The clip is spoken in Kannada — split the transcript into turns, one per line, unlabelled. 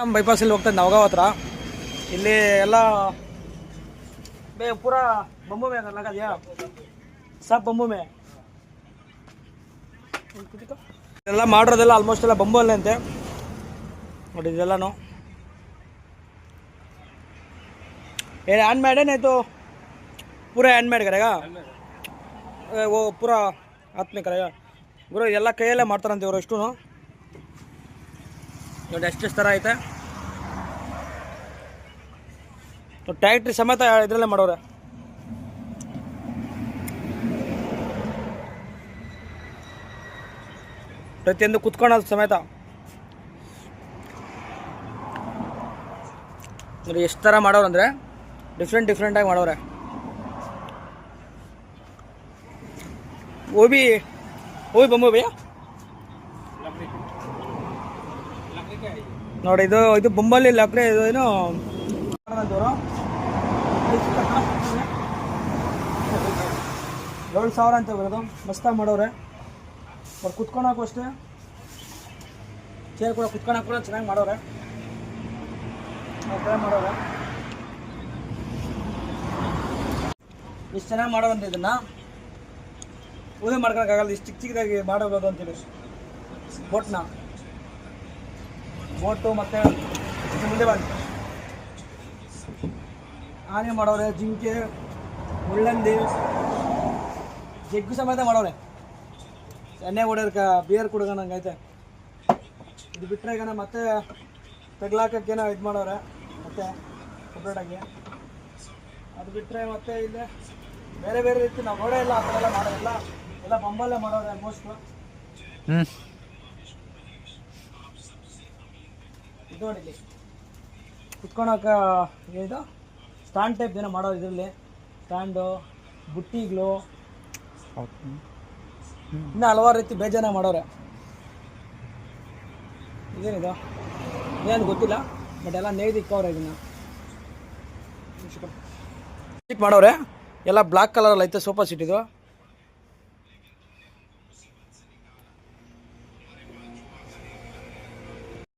ನಮ್ಮ ಬೈಪಾಸಲ್ಲಿ ಹೋಗ್ತಾ ನವಗಾವ್ ಹತ್ರ. ಇಲ್ಲಿ ಎಲ್ಲ ಬೇ ಪೂರ ಬಂಬು ಮೇ ಲಗದ್ಯಾ ಸಾಪ್ ಬೊಂಬು ಮೇ. ಎಲ್ಲ ಮಾಡಿರೋದೆಲ್ಲ ಆಲ್ಮೋಸ್ಟ್ ಎಲ್ಲ ಬಂಬು ಅಲ್ಲೇ ಅಂತೆ. ನೋಡಿ ಇದೆಲ್ಲನು. ಏನು ಹ್ಯಾಂಡ್ ಮೇಡ್ ಏನಾಯ್ತು? ಪೂರ ಹ್ಯಾಂಡ್ ಮೇಡ್ ಕರೆಗ ಓ ಪೂರ ಆತ್ಮೀಯ ಕರೆಗ ಗುರು ಎಲ್ಲ ಕೈಯಲ್ಲೇ ಮಾಡ್ತಾರಂತೆ ಇವರು ಎಷ್ಟು ನೋಡಿ ಎಷ್ಟು ಥರ ಐತೆ. ಟ್ರ್ಯಾಕ್ಟ್ರಿ ಸಮೇತ ಇದರಲ್ಲೇ ಮಾಡೋರೆ. ಪ್ರತಿಯೊಂದು ಕುತ್ಕೊಳೋದು ಸಮೇತ. ನೋಡಿ ಎಷ್ಟು ಥರ ಮಾಡೋರು ಅಂದರೆ ಡಿಫ್ರೆಂಟ್ ಡಿಫ್ರೆಂಟಾಗಿ ಮಾಡೋರೆ. ಓಬಿ ಓಬಿ, ಬೊಂಬೆ ಭಯ್ಯ? ನೋಡಿ, ಇದು ಇದು ಬೊಂಬಲ್ಲಿ ಲಕ್ಡೆ ಇದು ಏನು ಏಳು ಸಾವಿರ ಅಂತ ಬರೋದು ಮಸ್ತಾಗಿ ಮಾಡೋರೆ ಅವ್ರು ಕುತ್ಕೊಳಕ್ಕೂ ಅಷ್ಟೇ. ಚೇರ್ ಕೂಡ ಕುತ್ಕೊಳಕ್ಕೆ ಕೂಡ ಚೆನ್ನಾಗಿ ಮಾಡೋರೆ ಮಾಡೋರೆ ಇಷ್ಟು ಚೆನ್ನಾಗಿ ಮಾಡೋರಂತ ಇದನ್ನ. ಊಹೆ ಮಾಡ್ಕೊಳಕ್ಕಾಗಲ್ಲ ಇಷ್ಟು ಚಿಕ್ಕ ಚಿಕ್ಕದಾಗಿ ಮಾಡಬಹುದು ಅಂತೇಳಿ ಬೋಟ್ನ ಬೋಟು ಮತ್ತು ಬಂದು ಆನೆ ಮಾಡೋರೆ, ಜಿಂಕೆ, ಮುಳ್ಳಂದಿ, ಜಗ್ಗು ಸಮೇತ ಮಾಡೋರೆ. ಎಣ್ಣೆ ಹೊಡೆಯೋರ್ಕ ಬಿಯರ್ ಕುಡ್ಕೊಂಡಂಗೆ ಇದು ಬಿಟ್ಟರೆ ಈಗ ಮತ್ತೆ ತೆಗ್ಲಾಕಕ್ಕೇನೋ ಇದು ಮಾಡೋರೆ, ಮತ್ತೆ ಸಪ್ರೇಟಾಗಿ ಅದು ಬಿಟ್ಟರೆ ಮತ್ತೆ ಇಲ್ಲೇ ಬೇರೆ ಬೇರೆ ರೀತಿ ನಾವು ನೋಡೇ ಇಲ್ಲ, ಆ ಥರ ಎಲ್ಲ ಮಾಡೋದಿಲ್ಲ. ಎಲ್ಲ ಬೊಂಬಲ್ಲೇ ಮಾಡೋರೆ ಆಲ್ಮೋಸ್ಟ್ ಇದು ನೋಡಿ ಇಲ್ಲಿ ಕುತ್ಕೊಳಕ ಇದು ಸ್ಟ್ಯಾಂಡ್ ಟೈಪ್ ಏನೋ ಮಾಡೋದು ಇದರಲ್ಲಿ. ಸ್ಟ್ಯಾಂಡು ಬುಟ್ಟಿಗಳು ಇನ್ನು ಹಲವಾರು ರೀತಿ ಬೇಜಾನ ಮಾಡೋರೆ. ಇದೇನಿದು? ಏನು ಗೊತ್ತಿಲ್ಲ ಬಟ್ ಎಲ್ಲ ನೇಯ್ದಿಕ್ಕವ್ರೆ ಇದನ್ನು ಮಾಡೋರೆ. ಎಲ್ಲ ಬ್ಲ್ಯಾಕ್ ಕಲರಲ್ಲಿ ಐತೆ ಸೋಫಾ ಸೀಟ್